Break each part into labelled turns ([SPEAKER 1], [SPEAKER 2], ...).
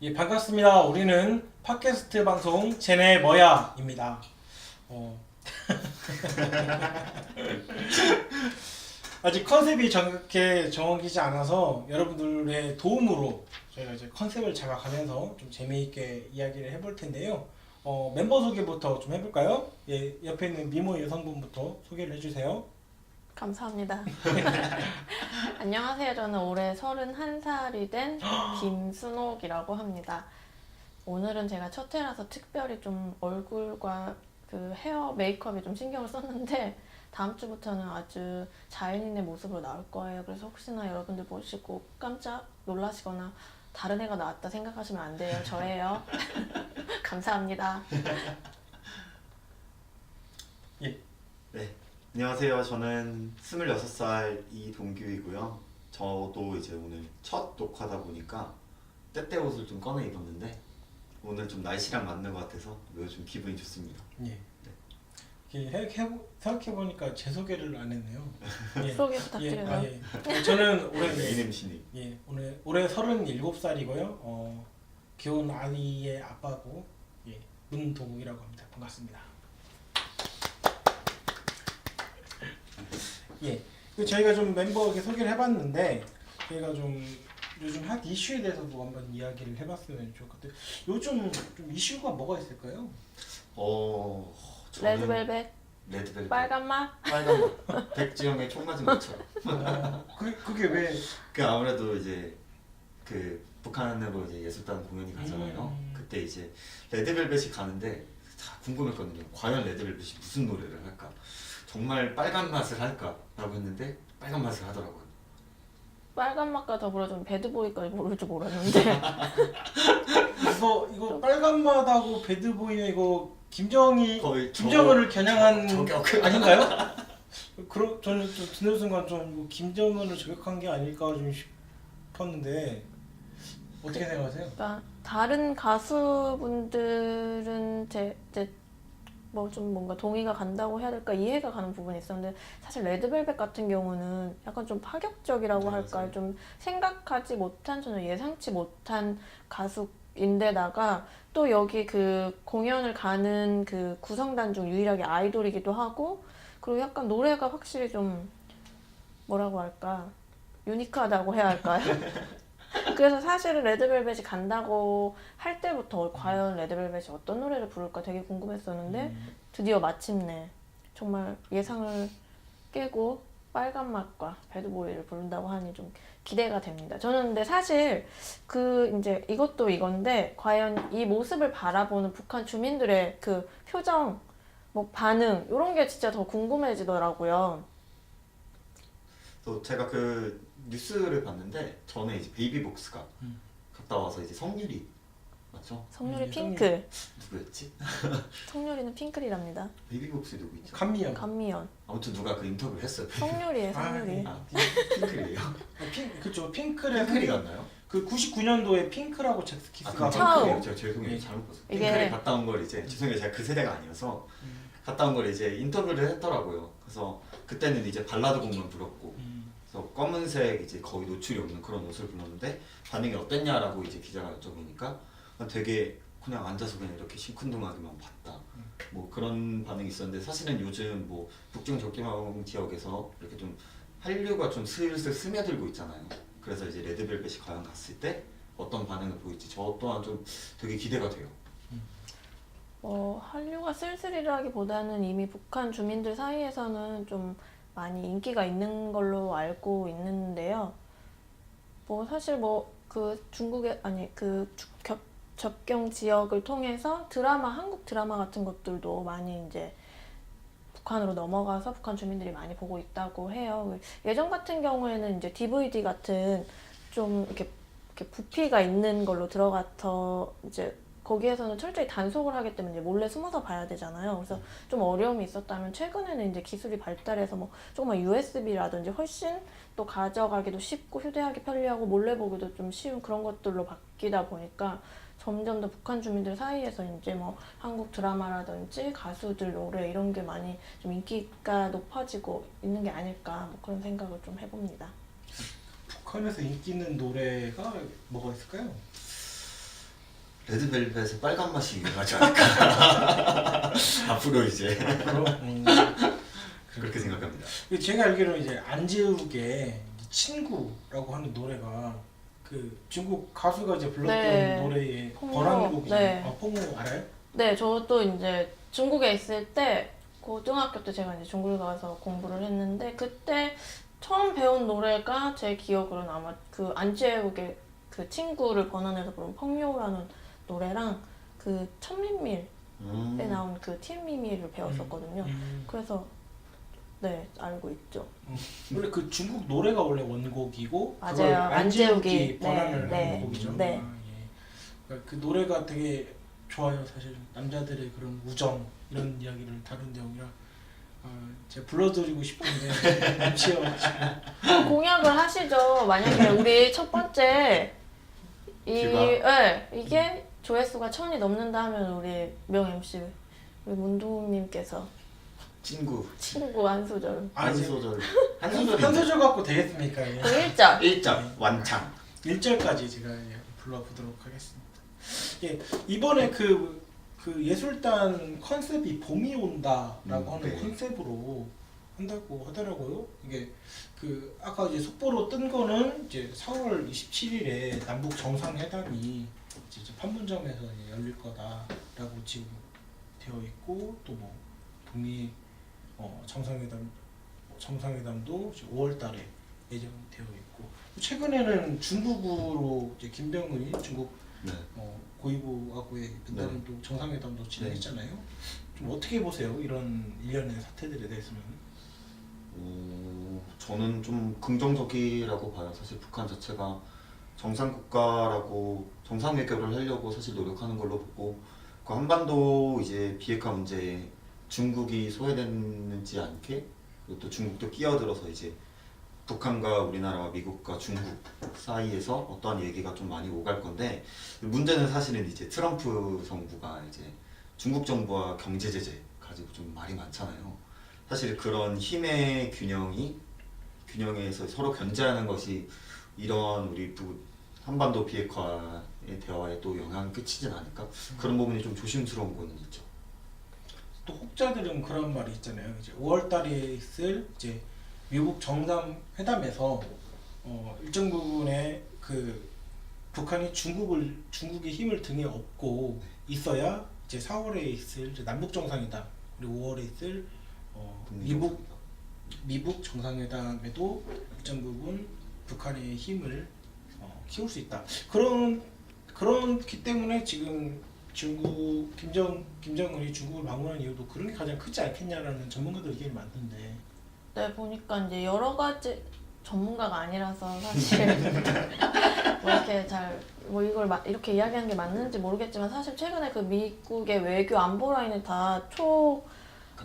[SPEAKER 1] 예, 반갑습니다. 우리는 팟캐스트 방송 쟤네 뭐야입니다. 어. 아직 컨셉이 정확하게 정해지지 않아서 여러분들의 도움으로 저희가 이제 컨셉을 잡아가면서 좀 재미있게 이야기를 해볼 텐데요. 어, 멤버 소개부터 좀 해볼까요? 예, 옆에 있는 미모 여성분부터 소개를 해주세요.
[SPEAKER 2] 감사합니다. 안녕하세요. 저는 올해 31살이 된 김순옥이라고 합니다. 오늘은 제가 첫 해라서 특별히 좀 얼굴과 그 헤어 메이크업에 좀 신경을 썼는데 다음 주부터는 아주 자연인의 모습으로 나올 거예요. 그래서 혹시나 여러분들 보시고 깜짝 놀라시거나 다른 애가 나왔다 생각하시면 안 돼요. 저예요. 감사합니다.
[SPEAKER 3] 네, 안녕하세요. 저는 26살 이동규이고요. 저도 이제 오늘 첫 녹화다 보니까 때때 옷을 좀 꺼내 입었는데 오늘 좀 날씨랑 맞는 것 같아서 매우 좀 기분이 좋습니다.
[SPEAKER 1] 예. 이렇게 생각해 보니까 제 소개를 안 했네요. 예.
[SPEAKER 2] 소개
[SPEAKER 1] 예,
[SPEAKER 2] 부탁드려요.
[SPEAKER 1] 아, 예. 저는 올해
[SPEAKER 3] 메인 MC님.
[SPEAKER 1] 예, 올해 올해 37살이고요. 어, 귀여운 아이의 아빠고 예, 문동욱이라고 합니다. 반갑습니다. 예, 그 저희가 좀 멤버 이렇게 소개를 해봤는데 저희가 좀 요즘 핫 이슈에 대해서도 한번 이야기를 해봤으면 좋을 것 같아요. 요즘 좀 이슈가 뭐가 있을까요?
[SPEAKER 3] 어, 저는
[SPEAKER 2] 레드벨벳,
[SPEAKER 3] 레드벨벳
[SPEAKER 2] 빨간 맛,
[SPEAKER 3] 빨간 맛. 백지영의 총 맞은 것처럼.
[SPEAKER 1] 어, 그 그게 왜?
[SPEAKER 3] 그 아무래도 이제 그 북한으로 이제 예술단 공연이 가잖아요.
[SPEAKER 1] 음.
[SPEAKER 3] 그때 이제 레드벨벳이 가는데 다 궁금했거든요. 과연 레드벨벳이 무슨 노래를 할까? 정말 빨간 맛을 할까라고 했는데 빨간 맛을 하더라고요.
[SPEAKER 2] 빨간 맛과 더불어 좀 배드보이까지 모를 줄 몰랐는데
[SPEAKER 1] 이거 이거 빨간 맛하고 배드보이는 이거 김정희
[SPEAKER 3] 거의 저-
[SPEAKER 1] 김정은을 겨냥한
[SPEAKER 3] 저격.
[SPEAKER 1] 아닌가요? 그럼 저는 좀 듣는 순간 좀 이거 김정은을 저격한 게 아닐까 좀 싶었는데 어떻게 생각하세요?
[SPEAKER 2] 그러니까 다른 가수분들은 제 뭐 좀 뭔가 동의가 간다고 해야 될까 이해가 가는 부분이 있었는데 사실 레드벨벳 같은 경우는 약간 좀 파격적이라고
[SPEAKER 3] 네,
[SPEAKER 2] 할까. 좀 생각하지 못한 전혀 예상치 못한 가수인데다가 또 여기 그 공연을 가는 그 구성단 중 유일하게 아이돌이기도 하고 그리고 약간 노래가 확실히 좀 뭐라고 할까 유니크하다고 해야 할까요? 그래서 사실은 레드벨벳이 간다고 할 때부터 과연 레드벨벳이 어떤 노래를 부를까 되게 궁금했었는데
[SPEAKER 1] 음,
[SPEAKER 2] 드디어 마침내 정말 예상을 깨고 빨간 맛과 배드보이를 부른다고 하니 좀 기대가 됩니다. 저는 근데 사실 그 이제 이것도 이건데 과연 이 모습을 바라보는 북한 주민들의 그 표정, 뭐 반응 이런 게 진짜 더 궁금해지더라고요.
[SPEAKER 3] 또 제가 그 뉴스를 봤는데 전에 이제 베이비복스가
[SPEAKER 1] 음.
[SPEAKER 3] 갔다 와서 이제 성유리 맞죠?
[SPEAKER 2] 성률이
[SPEAKER 1] 음,
[SPEAKER 2] 핑크,
[SPEAKER 3] 누구였지?
[SPEAKER 2] 성률이는 핑클이랍니다.
[SPEAKER 3] 베이비복스 누구 있죠?
[SPEAKER 1] 감미연.
[SPEAKER 2] 감미연,
[SPEAKER 3] 아무튼 누가 그 인터뷰를 했어요.
[SPEAKER 2] 성률이에요, 성률이.
[SPEAKER 3] 아, 핑클이에요.
[SPEAKER 1] 아, 핑 그죠 핑클의
[SPEAKER 3] 핑클이 갔나요?
[SPEAKER 1] 그 99년도에 핑크라고 잭스키스가
[SPEAKER 3] 아, 그럼. 핑클이에요. 제가 죄송해요.
[SPEAKER 1] 예.
[SPEAKER 3] 잘못 봤어요.
[SPEAKER 2] 이게-
[SPEAKER 3] 핑클이 갔다 온 걸 이제 죄송해요. 제가 그 세대가 아니어서 갔다 온 걸 이제 인터뷰를 했더라고요. 그래서 그때는 이제 발라드 곡만 불렀고
[SPEAKER 1] 음,
[SPEAKER 3] 그래서 검은색 이제 거의 노출이 없는 그런 옷을 불렀는데 반응이 어땠냐라고 이제 기자가 여쭤보니까 되게 그냥 앉아서 그냥 이렇게 심쿵둥하게만 봤다. 뭐 그런 반응이 있었는데 사실은 요즘 뭐 북중 적기망 지역에서 이렇게 좀 한류가 좀 슬슬 스며들고 있잖아요. 그래서 이제 레드벨벳이 과연 갔을 때 어떤 반응을 보일지 저 또한 좀 되게 기대가 돼요.
[SPEAKER 2] 뭐 한류가 쓸쓸이라기보다는 이미 북한 주민들 사이에서는 좀 많이 인기가 있는 걸로 알고 있는데요. 뭐 사실 뭐 그 중국의 아니 그 주- 겹- 접경 지역을 통해서 드라마 한국 드라마 같은 것들도 많이 이제 북한으로 넘어가서 북한 주민들이 많이 보고 있다고 해요. 예전 같은 경우에는 이제 DVD 같은 좀 이렇게, 이렇게 부피가 있는 걸로 들어가서 이제 거기에서는 철저히 단속을 하기 때문에 몰래 숨어서 봐야 되잖아요. 그래서 좀 어려움이 있었다면 최근에는 이제 기술이 발달해서 뭐 조금만 USB라든지 훨씬 또 가져가기도 쉽고 휴대하기 편리하고 몰래 보기도 좀 쉬운 그런 것들로 바뀌다 보니까 점점 더 북한 주민들 사이에서 이제 뭐 한국 드라마라든지 가수들 노래 이런 게 많이 좀 인기가 높아지고 있는 게 아닐까 뭐 그런 생각을 좀 해봅니다.
[SPEAKER 1] 북한에서 인기 있는 노래가 뭐가 있을까요?
[SPEAKER 3] 레드벨벳의 빨간 맛이 유명하지 않을까 앞으로 이제
[SPEAKER 1] 앞으로 음,
[SPEAKER 3] 그렇게 생각합니다.
[SPEAKER 1] 그 제가 알기로는 이제 안재욱의 친구라고 하는 노래가 그 중국 가수가 이제 불렀던
[SPEAKER 2] 네.
[SPEAKER 1] 노래의
[SPEAKER 2] 폭로.
[SPEAKER 1] 번안곡이
[SPEAKER 2] 네.
[SPEAKER 1] 아, 폭로 알아요?
[SPEAKER 2] 네, 저도 이제 중국에 있을 때 고등학교 때 제가 이제 중국에 가서 공부를 했는데 그때 처음 배운 노래가 제 기억으로는 아마 그 안재욱의 그 친구를 번안해서 부른 펑요라는 노래랑 그 천민밀에
[SPEAKER 3] 음.
[SPEAKER 2] 나온 그 티미미를 배웠었거든요.
[SPEAKER 1] 음.
[SPEAKER 2] 그래서 네 알고 있죠.
[SPEAKER 1] 원래 그 중국 노래가 원래 원곡이고
[SPEAKER 2] 맞아요.
[SPEAKER 1] 그걸
[SPEAKER 2] 안재욱이,
[SPEAKER 1] 안재욱이
[SPEAKER 2] 네,
[SPEAKER 1] 번안을
[SPEAKER 2] 네,
[SPEAKER 1] 한 곡이죠.
[SPEAKER 2] 네.
[SPEAKER 1] 아, 예. 그러니까 그 노래가 되게 좋아요. 사실 남자들의 그런 우정 이런 이야기를 다룬 내용이라 아, 제가 불러드리고 싶은데 남치여가지고
[SPEAKER 2] 공약을 하시죠. 만약에 우리 첫 번째 이? 네, 이게 조회수가 천이 넘는다 하면 우리 명 MC 우리 문동님께서
[SPEAKER 3] 친구.
[SPEAKER 2] 친구 한 소절.
[SPEAKER 1] 아,
[SPEAKER 3] 한
[SPEAKER 1] 이제
[SPEAKER 3] 소절 한
[SPEAKER 1] 한,
[SPEAKER 3] 소절.
[SPEAKER 1] 한 소절 갖고 되겠습니까?
[SPEAKER 2] 그 1절.
[SPEAKER 3] 1점 완창.
[SPEAKER 1] 1절까지 제가 예, 불러보도록 하겠습니다. 예, 이번에 그, 그 예술단 컨셉이 봄이 온다라고
[SPEAKER 3] 음,
[SPEAKER 1] 하는
[SPEAKER 3] 네.
[SPEAKER 1] 컨셉으로 한다고 하더라고요. 이게 그 아까 이제 속보로 뜬 거는 이제 4월 27일에 남북 정상회담이 이제 저 판문점에서 이제 열릴 거다라고 지금 되어 있고 또 뭐 북미 어, 정상회담 정상회담도 5월달에 예정되어 있고 최근에는 중국으로 이제 김병은이 중국
[SPEAKER 3] 네.
[SPEAKER 1] 어, 고위부하고의 면담도 정상회담도 진행했잖아요. 좀 어떻게 보세요? 이런 일련의 사태들에 대해서는.
[SPEAKER 3] 어, 저는 좀 긍정적이라고 봐요. 사실 북한 자체가 정상 국가라고 정상 외교를 하려고 사실 노력하는 걸로 보고 그 한반도 이제 비핵화 문제에 중국이 소외되지 않게 또 중국도 끼어들어서 이제 북한과 우리나라와 미국과 중국 사이에서 어떠한 얘기가 좀 많이 오갈 건데 문제는 사실은 이제 트럼프 정부가 이제 중국 정부와 경제 제재 가지고 좀 말이 많잖아요. 사실 그런 힘의 균형이 균형에서 서로 견제하는 것이 이런 우리 부, 한반도 비핵화의 대화에 또 영향을 끼치진 않을까 그런 부분이 좀 조심스러운 거는 있죠.
[SPEAKER 1] 또 혹자들은 그런 말이 있잖아요. 이제 5월 달에 있을 이제 미국 정상 회담에서 어, 일정 부분의 그 북한이 중국을 중국의 힘을 등에 업고 있어야 이제 4월에 있을 남북 정상회담 그리고 5월에 있을 어, 미국 미국 정상회담에도 일정 부분 북한의 힘을 어, 키울 수 있다. 그런 그렇기 때문에 지금 중국 김정 김정은이 중국을 방문한 이유도 그런 게 가장 크지 않겠냐라는 전문가들 의견이 많던데.
[SPEAKER 2] 네 보니까 이제 여러 가지 전문가가 아니라서 사실 뭐 이렇게 잘 뭐 이걸 마, 이렇게 이야기하는 게 맞는지 모르겠지만 사실 최근에 그 미국의 외교 안보 라인이 다초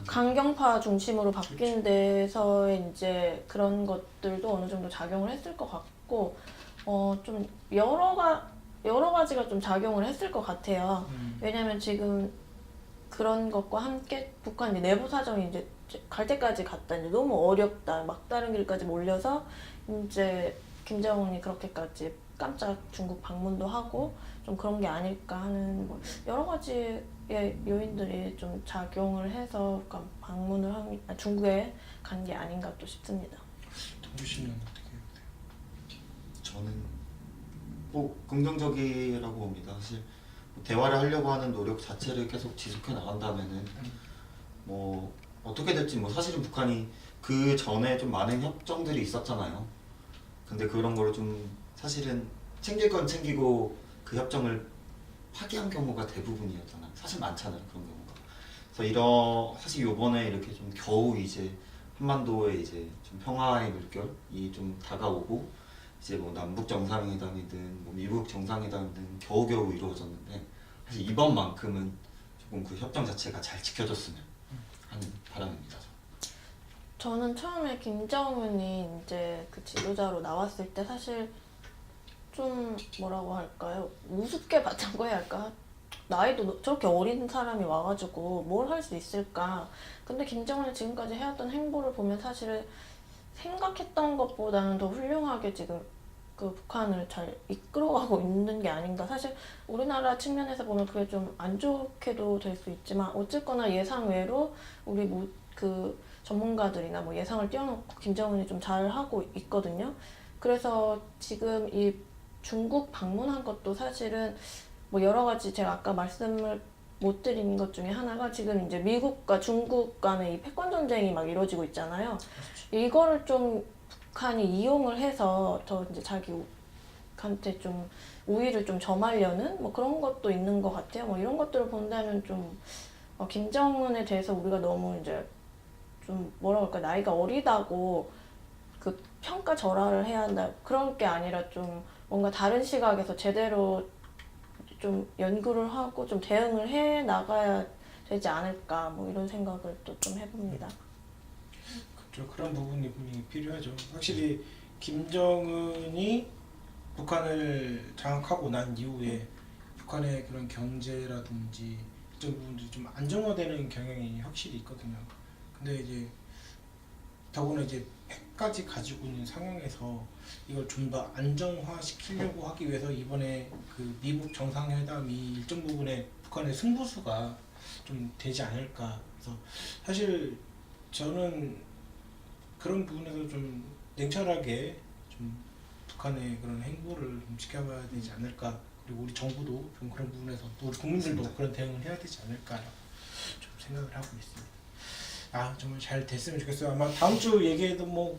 [SPEAKER 2] 강경파 중심으로 바뀐 데서의 이제 그런 것들도 어느 정도 작용을 했을 것 같고 어 좀 여러 가 여러 가지가 좀 작용을 했을 것 같아요.
[SPEAKER 1] 음.
[SPEAKER 2] 왜냐면 지금 그런 것과 함께 북한 내부 사정이 이제 갈 때까지 갔다 이제 너무 어렵다 막다른 길까지 몰려서 이제 김정은이 그렇게까지 깜짝 중국 방문도 하고 좀 그런 게 아닐까 하는 뭐 여러 가지의 요인들이 좀 작용을 해서 약간 방문을 한 아, 중국에 간 게 아닌가 또 싶습니다.
[SPEAKER 1] 동주 씨는?
[SPEAKER 3] 저는 뭐 긍정적이라고 봅니다. 사실 뭐 대화를 하려고 하는 노력 자체를 계속 지속해 나간다면은 뭐 어떻게 될지 뭐 사실은 북한이 그 전에 좀 많은 협정들이 있었잖아요. 근데 그런 거를 좀 사실은 챙길 건 챙기고 그 협정을 파기한 경우가 대부분이었잖아요. 사실 많잖아요 그런 경우가. 그래서 이런 사실 요번에 이렇게 좀 겨우 이제 한반도에 이제 좀 평화의 물결이 좀 다가오고 이제 뭐 남북 정상회담이든 뭐 미국 정상회담이든 겨우겨우 이루어졌는데 사실 이번만큼은 조금 그 협정 자체가 잘 지켜졌으면 하는 바람입니다.
[SPEAKER 2] 저는 처음에 김정은이 이제 그 지도자로 나왔을 때 사실 좀 뭐라고 할까요? 우습게 해야 할까? 나이도 너- 저렇게 어린 사람이 와가지고 뭘 할 수 있을까? 근데 김정은이 지금까지 해왔던 행보를 보면 사실 생각했던 것보다는 더 훌륭하게 지금 그그 북한을 잘 이끌어가고 있는 게 아닌가. 사실 우리나라 측면에서 보면 그게 좀 안 좋게도 될 수 있지만 어쨌거나 예상 외로 우리 뭐 그 전문가들이나 뭐 예상을 띄워놓고 김정은이 좀 잘 하고 있거든요. 그래서 지금 이 중국 방문한 것도 사실은 뭐 여러 가지 제가 아까 말씀을 못 드린 것 중에 하나가 지금 이제 미국과 중국 간의 이 패권 전쟁이 막 이루어지고 있잖아요. 이거를 좀 북한이 이용을 해서 더 이제 자기 한테 좀 우위를 좀 점하려는 뭐 그런 것도 있는 것 같아요. 뭐 이런 것들을 본다면 좀 어, 김정은에 대해서 우리가 너무 이제 좀 뭐라 그럴까 나이가 어리다고 그 평가 절하를 해야 한다 그런 게 아니라 좀 뭔가 다른 시각에서 제대로 좀 연구를 하고 좀 대응을 해 나가야 되지 않을까 뭐 이런 생각을 또 좀 해봅니다.
[SPEAKER 1] 그렇죠. 그런 부분이 분명히 필요하죠. 확실히 김정은이 북한을 장악하고 난 이후에 북한의 그런 경제라든지 이런 부분들이 좀 안정화되는 경향이 확실히 있거든요. 근데 이제 더구나 이제 핵까지 가지고 있는 상황에서 이걸 좀 더 안정화시키려고 하기 위해서 이번에 그 미국 정상회담이 일정 부분에 북한의 승부수가 좀 되지 않을까. 그래서 사실 저는 그런 부분에서 좀 냉철하게 좀 북한의 그런 행보를 좀 지켜봐야 되지 않을까 그리고 우리 정부도 좀 그런 부분에서 또 우리 국민들도 그런 대응을 해야 되지 않을까 좀 생각을 하고 있습니다. 아 정말 잘 됐으면 좋겠어요. 아마 다음 주 얘기해도 뭐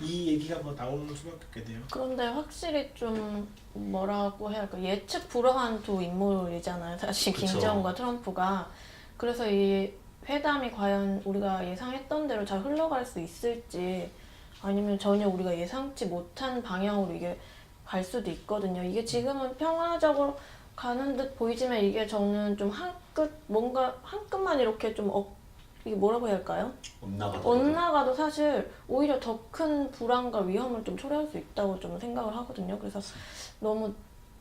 [SPEAKER 1] 이 얘기가 뭐 나올 수밖에 없겠네요.
[SPEAKER 2] 그런데 확실히 좀 뭐라고 해야 할까 예측 불허한 두 인물이잖아요. 사실
[SPEAKER 3] 그쵸.
[SPEAKER 2] 김정은과 트럼프가 그래서 이 회담이 과연 우리가 예상했던 대로 잘 흘러갈 수 있을지 아니면 전혀 우리가 예상치 못한 방향으로 이게 갈 수도 있거든요. 이게 지금은 평화적으로 가는 듯 보이지만 이게 저는 좀 한 끗 뭔가 한 끗만 이렇게 좀 어, 이게 뭐라고 해야 할까요?
[SPEAKER 3] 엇나가다.
[SPEAKER 2] 엇나가도 사실 오히려 더 큰 불안과 위험을 좀 초래할 수 있다고 좀 생각을 하거든요. 그래서 너무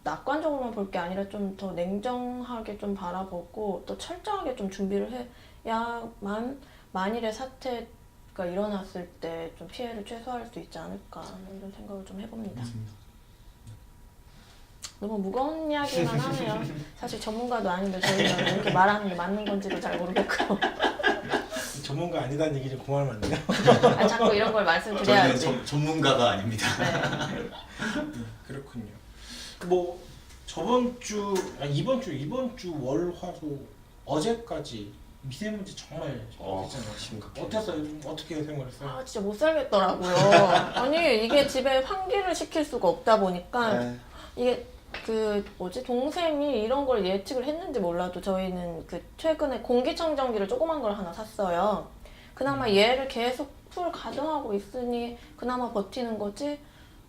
[SPEAKER 2] 낙관적으로만 볼 게 아니라 좀 더 냉정하게 좀 바라보고 또 철저하게 좀 준비를 해 야만 만일의 사태가 일어났을 때 좀 피해를 최소화할 수 있지 않을까 이런 생각을 좀 해봅니다. 너무 무거운 이야기만 하네요. 사실 전문가도 아닌데 저희가 이렇게 말하는 게 맞는 건지도 잘 모르겠고
[SPEAKER 1] 전문가 아니다는 얘기 좀 그만하면 안 돼요?
[SPEAKER 2] 아, 자꾸 이런 걸
[SPEAKER 3] 저희는
[SPEAKER 2] 말씀드려야지.
[SPEAKER 3] 전, 전문가가 아닙니다.
[SPEAKER 2] 네.
[SPEAKER 1] 네, 그렇군요. 뭐 저번 주, 아, 이번 주, 이번 주 월화수 어제까지 미세먼지 정말
[SPEAKER 3] 어,
[SPEAKER 1] 심했잖아요.
[SPEAKER 3] 심각해.
[SPEAKER 1] 어땠어요? 좀 어떻게 생활했어요?
[SPEAKER 2] 아 진짜 못 살겠더라고요. 아니 이게 집에 환기를 시킬 수가 없다 보니까
[SPEAKER 3] 네.
[SPEAKER 2] 이게 그 뭐지 동생이 이런 걸 예측을 했는지 몰라도 저희는 그 최근에 공기청정기를 조그만 걸 하나 샀어요. 그나마 얘를 계속 풀 가동하고 있으니 그나마 버티는 거지.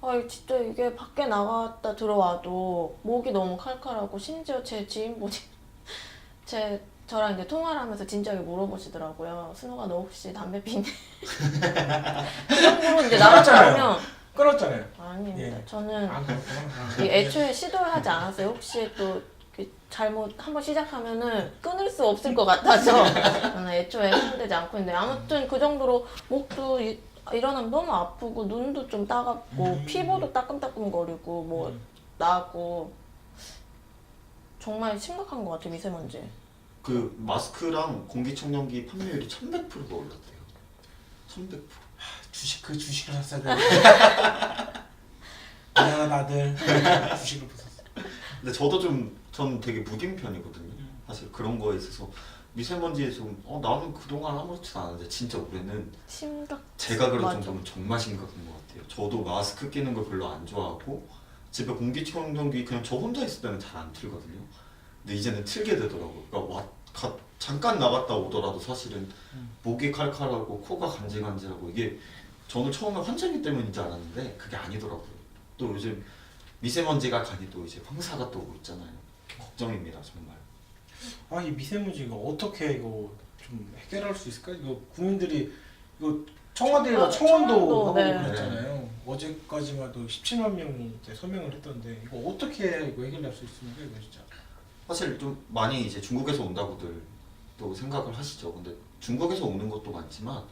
[SPEAKER 2] 아 진짜 이게 밖에 나갔다 들어와도 목이 너무 칼칼하고 심지어 제 지인분이 제 저랑 이제 통화를 하면서 진지하게 물어보시더라고요. 순호가 너 혹시 담배 피니? 그 정도로 이제 나가면
[SPEAKER 1] 끊었잖아요.
[SPEAKER 2] 아닙니다.
[SPEAKER 1] 예.
[SPEAKER 2] 저는
[SPEAKER 1] 아
[SPEAKER 2] 이 애초에 시도를 하지 않았어요. 혹시 또 이렇게 잘못 한번 시작하면은 끊을 수 없을 것 같아서 저는 애초에 해되지 않고 있는데 아무튼 그 정도로 목도 이, 일어나면 너무 아프고 눈도 좀 따갑고
[SPEAKER 1] 음.
[SPEAKER 2] 피부도 따끔따끔거리고 뭐
[SPEAKER 1] 음.
[SPEAKER 2] 나고 정말 심각한 것 같아요 미세먼지.
[SPEAKER 3] 그 마스크랑 공기청정기 판매율이 1100%가 올랐대요. 1100%.
[SPEAKER 1] 주식 그 주식을 샀어야 돼. 미안하다 아들. 주식을 못 샀어.
[SPEAKER 3] 근데 저도 좀, 전 되게 무딘 편이거든요.
[SPEAKER 1] 음.
[SPEAKER 3] 사실 그런 거에 있어서 미세먼지에 좀, 어, 나는 그동안 아무렇지도 않은데 진짜 올해는
[SPEAKER 2] 심각.
[SPEAKER 3] 제가 그럴
[SPEAKER 2] 맞아.
[SPEAKER 3] 정도면 정말 심각한 것 같아요. 저도 마스크 끼는 걸 별로 안 좋아하고 집에 공기청정기 그냥 저 혼자 있을 때는 잘 안 틀거든요. 근데 이제는 틀게 되더라고요. 그러니까 와, 가, 잠깐 나갔다 오더라도 사실은
[SPEAKER 1] 음.
[SPEAKER 3] 목이 칼칼하고 코가 간질간질하고 이게 저는 처음에 환절기 때문인 줄 알았는데 그게 아니더라고요. 또 요즘 미세먼지가 가니 또 이제 황사가 또 오고 있잖아요. 걱정입니다 정말.
[SPEAKER 1] 아 이 미세먼지 이거 어떻게 이거 좀 해결할 수 있을까? 이거 국민들이 이거 청와대와
[SPEAKER 2] 어,
[SPEAKER 1] 청원도
[SPEAKER 2] 청원도,
[SPEAKER 1] 하고
[SPEAKER 2] 네.
[SPEAKER 1] 그랬잖아요. 어제까지만 해도 17만 명이 이제 서명을 했던데 이거 어떻게 이거 해결할 수 있습니까? 이거 진짜.
[SPEAKER 3] 사실 좀 많이 이제 중국에서 온다고들 또 생각을 하시죠. 근데 중국에서 오는 것도 많지만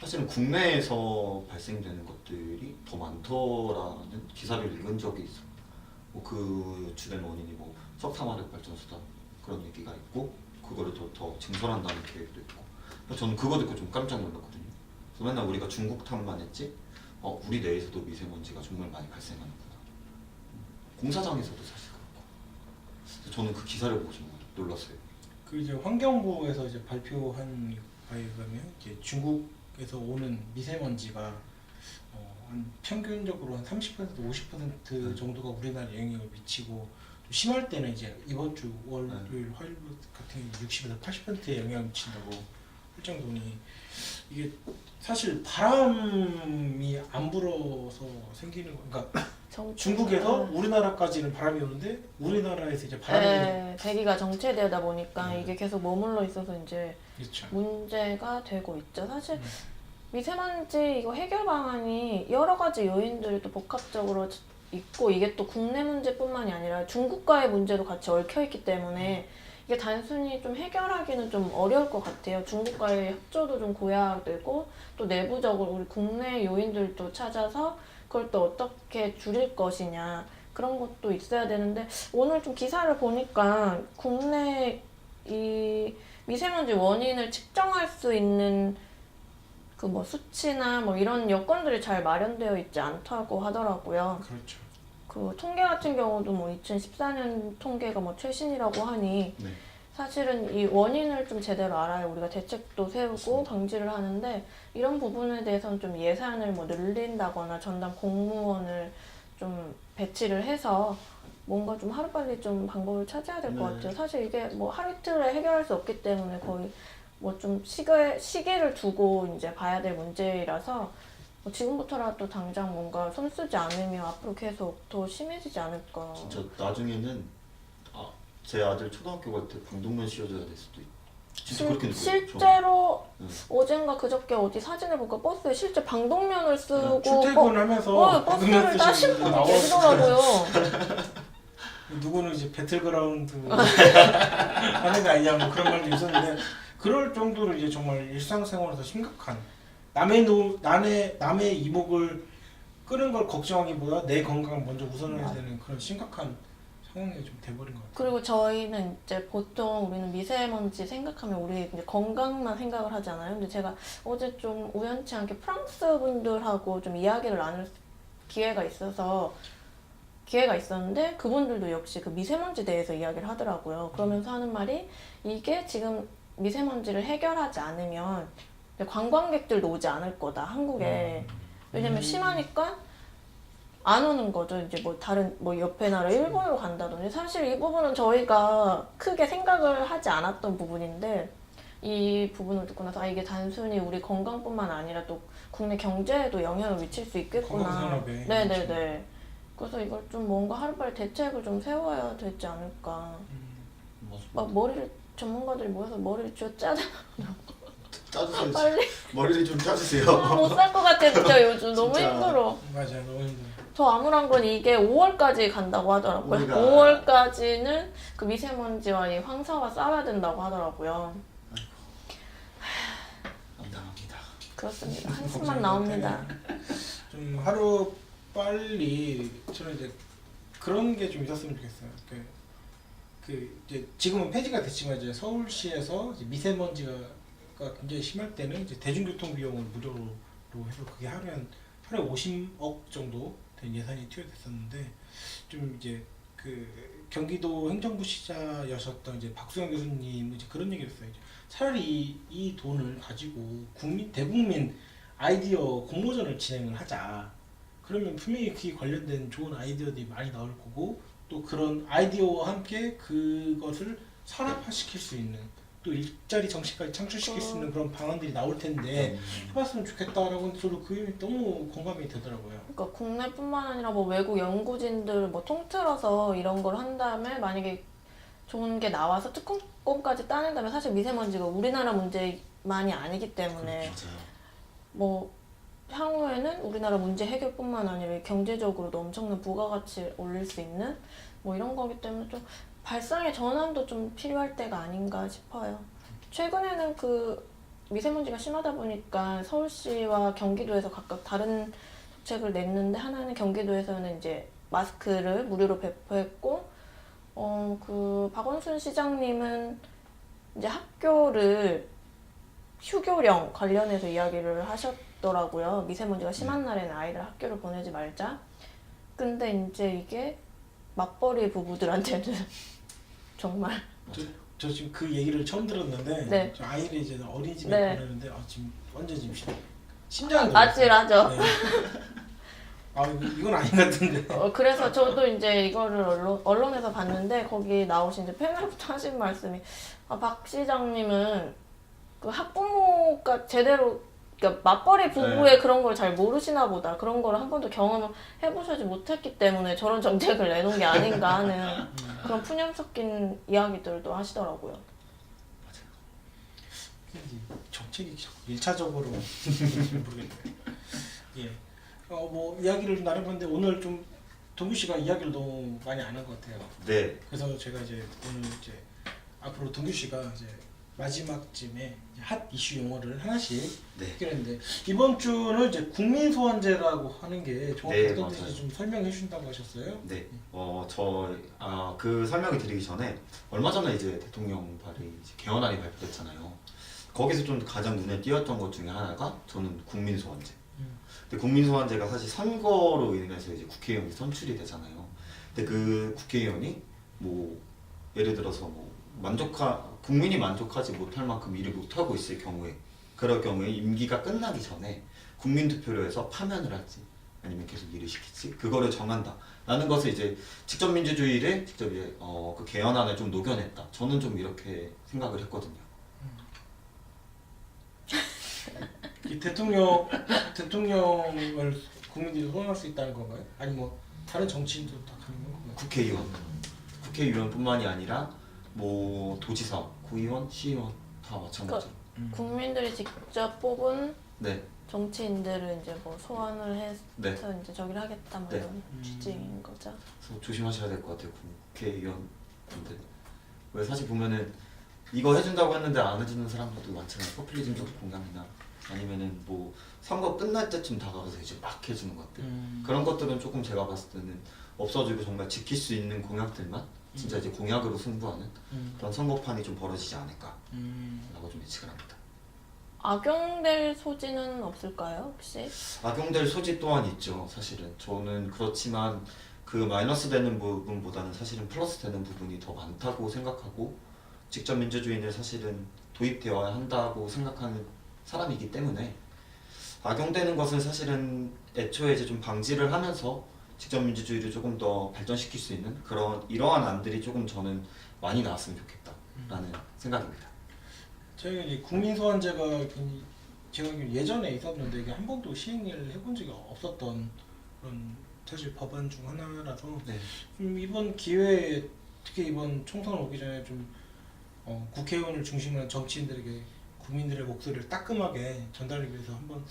[SPEAKER 3] 사실은 국내에서 발생되는 것들이 더 많더라는 기사를 읽은 적이 있습니다. 뭐그 주된 원인이 뭐 석탄화력 발전소다 그런 얘기가 있고 그거를 더, 더 증설한다는 계획도 있고 저는 그거 듣고 좀 깜짝 놀랐거든요. 그래서 맨날 우리가 중국 탓만 했지 어, 우리 내에서도 미세먼지가 정말 많이 발생하는구나. 공사장에서도 사실 그래서 저는 그 기사를 보고 정말 놀랐어요.
[SPEAKER 1] 그 이제 환경부에서 이제 발표한 바에 의하면 이제 중국에서 오는 미세먼지가 어, 한 평균적으로 한 30% 50% 정도가 우리나라에 영향을 미치고 좀 심할 때는 이제 이번 주 월요일 화요일 같은 경우 60에서 80%의 영향을 미친다고 할 정도니 이게 사실 바람이 안 불어서 생기는 거 그러니까
[SPEAKER 2] 정-
[SPEAKER 1] 중국에서
[SPEAKER 2] 음.
[SPEAKER 1] 우리나라까지는 바람이 오는데 우리나라에서 이제 바람이
[SPEAKER 2] 네, 대기가 정체되다 보니까
[SPEAKER 1] 네.
[SPEAKER 2] 이게 계속 머물러 있어서 이제
[SPEAKER 1] 그렇죠.
[SPEAKER 2] 문제가 되고 있죠. 사실
[SPEAKER 1] 음.
[SPEAKER 2] 미세먼지 이거 해결 방안이 여러 가지 요인들이 또 복합적으로 있고 이게 또 국내 문제뿐만이 아니라 중국과의 문제도 같이 얽혀 있기 때문에 이게 단순히 좀 해결하기는 좀 어려울 것 같아요. 중국과의 협조도 좀 고려해야 되고 또 내부적으로 우리 국내 요인들도 찾아서 그걸 또 어떻게 줄일 것이냐 그런 것도 있어야 되는데 오늘 좀 기사를 보니까 국내 이 미세먼지 원인을 측정할 수 있는 그 뭐 수치나 뭐 이런 여건들이 잘 마련되어 있지 않다고 하더라고요.
[SPEAKER 1] 그렇죠.
[SPEAKER 2] 그 통계 같은 경우도 뭐 2014년 통계가 뭐 최신이라고 하니
[SPEAKER 3] 네.
[SPEAKER 2] 사실은 이 원인을 좀 제대로 알아야 우리가 대책도 세우고 방지를 하는데 이런 부분에 대해서는 좀 예산을 뭐 늘린다거나 전담 공무원을 좀 배치를 해서 뭔가 좀 하루빨리 좀 방법을 찾아야 될 것
[SPEAKER 3] 네.
[SPEAKER 2] 같아요. 사실 이게 뭐 하루 이틀에 해결할 수 없기 때문에 거의 뭐 좀 시계, 시기를 두고 이제 봐야 될 문제라서 뭐 지금부터라도 당장 뭔가 손 쓰지 않으면 앞으로 계속 더 심해지지 않을까.
[SPEAKER 3] 진짜 나중에는 아, 제 아들 초등학교 갈 때 방독면 씌워줘야 될 수도 있. 진짜
[SPEAKER 2] 실-
[SPEAKER 3] 그렇게 느껴요.
[SPEAKER 2] 실제로
[SPEAKER 3] 응.
[SPEAKER 2] 어젠가 그저께 어디 사진을 보니까 버스에 실제 방독면을 쓰고 버-
[SPEAKER 1] 출퇴근하면서
[SPEAKER 2] 어, 버스를 따신 분이 계시더라고요.
[SPEAKER 1] 누구는 이제 배틀그라운드 하는 거 아니냐 뭐 그런 말도 있었는데 그럴 정도로 이제 정말 일상생활에서 심각한 남의 노 남의 남의 이목을 끄는 걸 걱정하기보다 내 건강을 먼저 우선해야 되는 그런 심각한 상황이 좀 돼버린 것 같아요.
[SPEAKER 2] 그리고 저희는 이제 보통 우리는 미세먼지 생각하면 우리 이제 건강만 생각을 하잖아요. 근데 제가 어제 좀 우연치 않게 프랑스 분들하고 좀 이야기를 나눌 기회가 있어서 기회가 있었는데 그분들도 역시 그 미세먼지 대해서 이야기를 하더라고요. 그러면서 하는 말이 이게 지금 미세먼지를 해결하지 않으면 이제 관광객들도 오지 않을 거다 한국에 왜냐면 심하니까 안 오는 거죠. 이제 뭐 다른 뭐 옆에 나라 일본으로 간다든지 사실 이 부분은 저희가 크게 생각을 하지 않았던 부분인데 이 부분을 듣고 나서 아 이게 단순히 우리 건강뿐만 아니라 또 국내 경제에도 영향을 미칠 수 있겠구나.
[SPEAKER 1] 건강산업에.
[SPEAKER 2] 네네네. 그래서 이걸 좀 뭔가 하루빨리 대책을 좀 세워야 되지 않을까.
[SPEAKER 1] 음.
[SPEAKER 3] 뭐,
[SPEAKER 2] 막 머리를 전문가들이 모여서 머리를 쥐어 짜자
[SPEAKER 3] 짜주세요.
[SPEAKER 2] 빨리
[SPEAKER 3] 머리를 좀 짜주세요.
[SPEAKER 2] 못살 것 같아 진짜 요즘 너무
[SPEAKER 3] 진짜.
[SPEAKER 2] 힘들어.
[SPEAKER 1] 맞아요, 너무 힘들어.
[SPEAKER 2] 더 암울한 건 이게 5월까지 간다고 하더라고요.
[SPEAKER 3] 우리가-
[SPEAKER 2] 5월까지는 그 미세먼지와 이 황사가 쌓여야 된다고 하더라고요.
[SPEAKER 3] 감당합니다.
[SPEAKER 2] 그렇습니다. 한숨만 나옵니다.
[SPEAKER 1] 좀 하루 빨리 저는 이제 그런 게 좀 있었으면 좋겠어요. 그, 그 이제 지금은 폐지가 됐지만 이제 서울시에서 이제 미세먼지가 굉장히 심할 때는 이제 대중교통 비용을 무료로 해서 그게 하루에 한 하루에 50억 정도 된 예산이 투여됐었는데 좀 이제 그 경기도 행정부 시장이셨던 이제 박수영 교수님 이제 그런 얘기를 했어요. 이제 차라리 이, 이 돈을 가지고 국민 대국민 아이디어 공모전을 진행을 하자. 그러면 분명히 그에 관련된 좋은 아이디어들이 많이 나올 거고 또 그런 아이디어와 함께 그것을 산업화시킬 수 있는 또 일자리 정책까지 창출시킬 수 있는 그런 방안들이 나올 텐데
[SPEAKER 3] 음.
[SPEAKER 1] 해봤으면 좋겠다라고 저도 그게 너무 공감이 되더라고요.
[SPEAKER 2] 그러니까 국내뿐만 아니라 뭐 외국 연구진들 뭐 통틀어서 이런 걸 한 다음에 만약에 좋은 게 나와서 특허권까지 따낸다면 사실 미세먼지가 우리나라 문제만이 아니기 때문에
[SPEAKER 3] 맞아요.
[SPEAKER 2] 뭐 향후에는 우리나라 문제 해결뿐만 아니라 경제적으로도 엄청난 부가가치를 올릴 수 있는 뭐 이런 거기 때문에 좀 발상의 전환도 좀 필요할 때가 아닌가 싶어요. 최근에는 그 미세먼지가 심하다 보니까 서울시와 경기도에서 각각 다른 정책을 냈는데 하나는 경기도에서는 이제 마스크를 무료로 배포했고 어 그 박원순 시장님은 이제 학교를 휴교령 관련해서 이야기를 하셨더라고요. 미세먼지가 심한 날에는 아이를 학교를 보내지 말자. 근데 이제 이게 맞벌이 부부들한테는 정말
[SPEAKER 1] 저 지금 그 얘기를 처음 들었는데
[SPEAKER 2] 네.
[SPEAKER 1] 저 아이를 이제 어린이집에
[SPEAKER 2] 네.
[SPEAKER 1] 보내는데 아, 지금 완전 지금 심- 심장이
[SPEAKER 2] 아찔하죠.
[SPEAKER 1] 네. 아 이거- 이건 아닌 것 같은데.
[SPEAKER 2] 어, 그래서 저도 이제 이거를 언론, 언론에서 봤는데 거기 나오신 이제 패널부터 하신 말씀이 아, 박 시장님은 그 학부모가 제대로 그러니까 맞벌이 부부의 그런 걸 잘 모르시나 보다 그런 걸 한 번도 경험을 해보시지 못했기 때문에 저런 정책을 내놓은 게 아닌가 하는 그런 푸념 섞인 이야기들도 하시더라고요.
[SPEAKER 1] 정책이 자꾸 일차적으로 모르겠네요. 예. 어 뭐 이야기를 좀 나눠봤는데 오늘 좀 동규 씨가 이야기를 너무 많이 안 한 것 같아요.
[SPEAKER 3] 네.
[SPEAKER 1] 그래서 제가 이제 오늘 이제 앞으로 동규 씨가 이제 마지막쯤에 핫 이슈 용어를 하나씩
[SPEAKER 3] 네.
[SPEAKER 1] 해결했는데 이번 주는 이제 국민 소환제라고 하는 게 정확히
[SPEAKER 3] 네,
[SPEAKER 1] 어떤
[SPEAKER 3] 맞아요.
[SPEAKER 1] 뜻인지 좀 설명해 주신다고 하셨어요.
[SPEAKER 3] 네. 어, 저, 아, 그 설명을 드리기 전에 얼마 전에 이제 대통령 발의 이제 개헌안이 발표됐잖아요. 거기서 좀 가장 눈에 띄었던 것 중에 하나가 저는 국민소환제.
[SPEAKER 1] 음.
[SPEAKER 3] 근데 국민소환제가 사실 선거로 인해서 이제 국회의원이 선출이 되잖아요. 근데 그 국회의원이 뭐 예를 들어서 뭐 만족하 국민이 만족하지 못할 만큼 일을 못 하고 있을 경우에 그럴 경우에 임기가 끝나기 전에 국민투표로 해서 파면을 할지 아니면 계속 일을 시킬지 그거를 정한다. 라는 것을 이제 직접 민주주의를 직접 이제 어, 그 개헌안을 좀 녹여냈다. 저는 좀 이렇게 생각을 했거든요.
[SPEAKER 1] 이 대통령 대통령을 국민들이 소환할 수 있다는 건가요? 아니 뭐 다른 정치인도 다 가능한 건가요?
[SPEAKER 3] 국회의원, 국회의원뿐만이 아니라 뭐 도지사, 구의원, 시의원 다 마찬가지로.
[SPEAKER 1] 음.
[SPEAKER 2] 국민들이 직접 뽑은
[SPEAKER 3] 네,
[SPEAKER 2] 정치인들을 이제 뭐 소환을 해서
[SPEAKER 3] 네.
[SPEAKER 2] 이제 저기를 하겠다 뭐
[SPEAKER 3] 네.
[SPEAKER 2] 이런
[SPEAKER 1] 음.
[SPEAKER 2] 취지인 거죠.
[SPEAKER 3] 그래서 조심하셔야 될 것 같아요, 국회의원 분들. 왜 사실 보면은 이거 해준다고 했는데 안 해주는 사람들도 많잖아요. 포퓰리즘적 공약이나 아니면은 뭐 선거 끝날 때쯤 다가가서 이제 막 해주는 것들.
[SPEAKER 1] 음.
[SPEAKER 3] 그런 것들은 조금 제가 봤을 때는 없어지고 정말 지킬 수 있는 공약들만 진짜 이제 공약으로 승부하는
[SPEAKER 1] 음.
[SPEAKER 3] 그런 선거판이 좀 벌어지지 않을까라고
[SPEAKER 1] 음.
[SPEAKER 3] 좀 예측을 합니다.
[SPEAKER 2] 악용될 소지는 없을까요 혹시?
[SPEAKER 3] 악용될 소지 또한 있죠. 사실은 저는 그렇지만 그 마이너스 되는 부분보다는 사실은 플러스 되는 부분이 더 많다고 생각하고 직접 민주주의는 사실은 도입되어야 한다고 생각하는 사람이기 때문에 악용되는 것은 사실은 애초에 이제 좀 방지를 하면서 직접 민주주의를 조금 더 발전시킬 수 있는 그런 이러한 안들이 조금 저는 많이 나왔으면 좋겠다라는 생각입니다.
[SPEAKER 1] 저희가 이제 국민 소환제가 제가 예전에 있었는데 이게 한 번도 시행을 해본 적이 없었던 그런 사실 법안 중 하나라서
[SPEAKER 3] 네.
[SPEAKER 1] 좀 이번 기회에 특히 이번 총선 오기 전에 좀 어, 국회의원을 중심으로 한 정치인들에게 국민들의 목소리를 따끔하게 전달하기 위해서 한번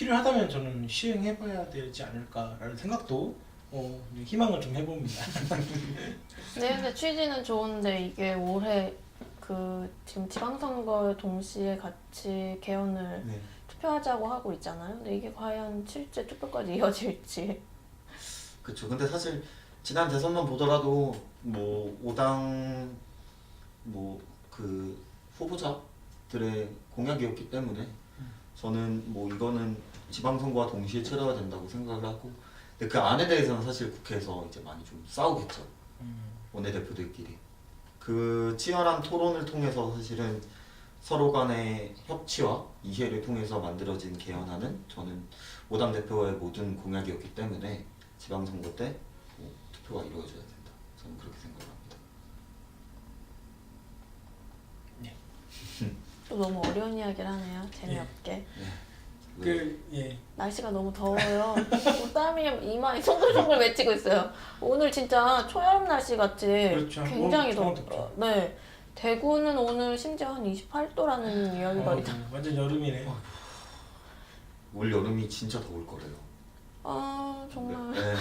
[SPEAKER 1] 필요하다면 저는 시행해봐야 되지 않을까라는 생각도 어, 희망을 좀 해봅니다.
[SPEAKER 2] 네, 근데 취지는 좋은데 이게 올해 그 지금 지방선거 동시에 같이 개헌을
[SPEAKER 3] 네.
[SPEAKER 2] 투표하자고 하고 있잖아요. 근데 이게 과연 실제 투표까지 이어질지.
[SPEAKER 3] 그렇죠. 근데 사실 지난 대선만 보더라도 뭐 오당 뭐 그 후보자들의 공약이었기 때문에 저는 뭐 이거는 지방선거와 동시에 치러야 된다고 생각을 하고 근데 그 안에 대해서는 사실 국회에서 이제 많이 좀 싸우겠죠. 원내대표들끼리 그 치열한 토론을 통해서 사실은 서로 간의 협치와 이해를 통해서 만들어진 개헌안은 저는 오당 대표의 모든 공약이었기 때문에 지방선거 때 뭐, 투표가 이루어져야 된다. 저는 그렇게 생각을 합니다.
[SPEAKER 2] 또 너무 어려운 이야기를 하네요. 재미없게.
[SPEAKER 1] 그 예.
[SPEAKER 2] 날씨가 너무 더워요. 뭐 땀이 이마에 송글송글 맺히고 있어요. 오늘 진짜 초여름 날씨 같이
[SPEAKER 1] 그렇죠.
[SPEAKER 2] 굉장히 더.
[SPEAKER 1] 덥죠.
[SPEAKER 2] 네. 대구는 오늘 심지어 한 28도라는 이야기가
[SPEAKER 1] 어,
[SPEAKER 2] 있다.
[SPEAKER 1] 완전 여름이네.
[SPEAKER 3] 올 여름이 진짜 더울 거래요.
[SPEAKER 2] 아 정말.
[SPEAKER 3] 네.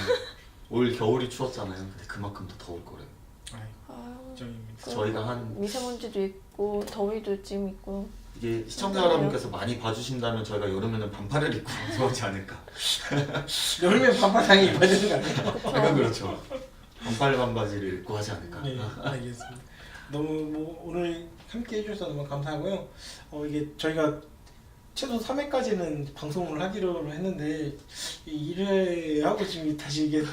[SPEAKER 3] 올 겨울이 추웠잖아요. 근데 그만큼 더 더울 거래요.
[SPEAKER 1] 아이고.
[SPEAKER 2] 아유
[SPEAKER 1] 걱정입니다.
[SPEAKER 2] 그
[SPEAKER 3] 저희가 한
[SPEAKER 2] 미세먼지도 있고 더위도 지금 있고
[SPEAKER 3] 이게 시청자 여러분께서 많이 봐주신다면 저희가 여름에는 반팔을 입고 나오지 않을까.
[SPEAKER 1] 여름에 반바탕에 입어야 되는 거 아니에요?
[SPEAKER 3] 약간 그렇죠. 반팔 반바지를 입고 하지 않을까.
[SPEAKER 1] 네, 알겠습니다. 너무 뭐 오늘 함께 해주셔서 너무 감사하고요. 어 이게 저희가 최소 3회까지는 방송을 하기로 했는데 이 1회 하고 지금 다시 이게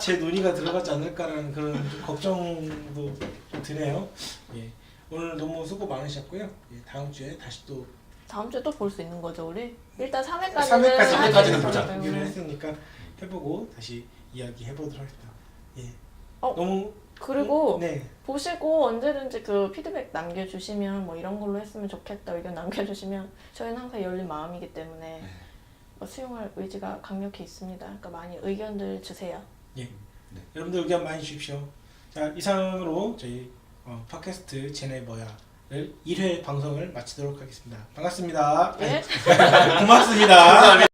[SPEAKER 1] 제 논의가 들어가지 않을까라는 그런 좀 걱정도 좀 드네요. 예. 오늘 너무 수고 많으셨고요. 예, 다음 주에 다시 또
[SPEAKER 2] 다음 주에 또 볼 수 있는 거죠 우리? 일단 3회까지는
[SPEAKER 1] 3회까지
[SPEAKER 3] 3회까지는 보자.
[SPEAKER 1] 준비를 했으니까 해보고 다시 이야기 해보도록 하겠습니다. 예.
[SPEAKER 2] 어,
[SPEAKER 1] 너무
[SPEAKER 2] 그리고
[SPEAKER 1] 네.
[SPEAKER 2] 보시고 언제든지 그 피드백 남겨주시면 뭐 이런 걸로 했으면 좋겠다 의견 남겨주시면 저희는 항상 열린 마음이기 때문에
[SPEAKER 3] 네.
[SPEAKER 2] 뭐 수용할 의지가 강력히 있습니다. 그러니까 많이 의견들 주세요.
[SPEAKER 1] 여러분들 의견 많이 주십시오. 자 이상으로 저희 어, 팟캐스트 제네 뭐야를 1회 방송을 마치도록 하겠습니다. 반갑습니다.
[SPEAKER 2] 예?
[SPEAKER 1] 고맙습니다.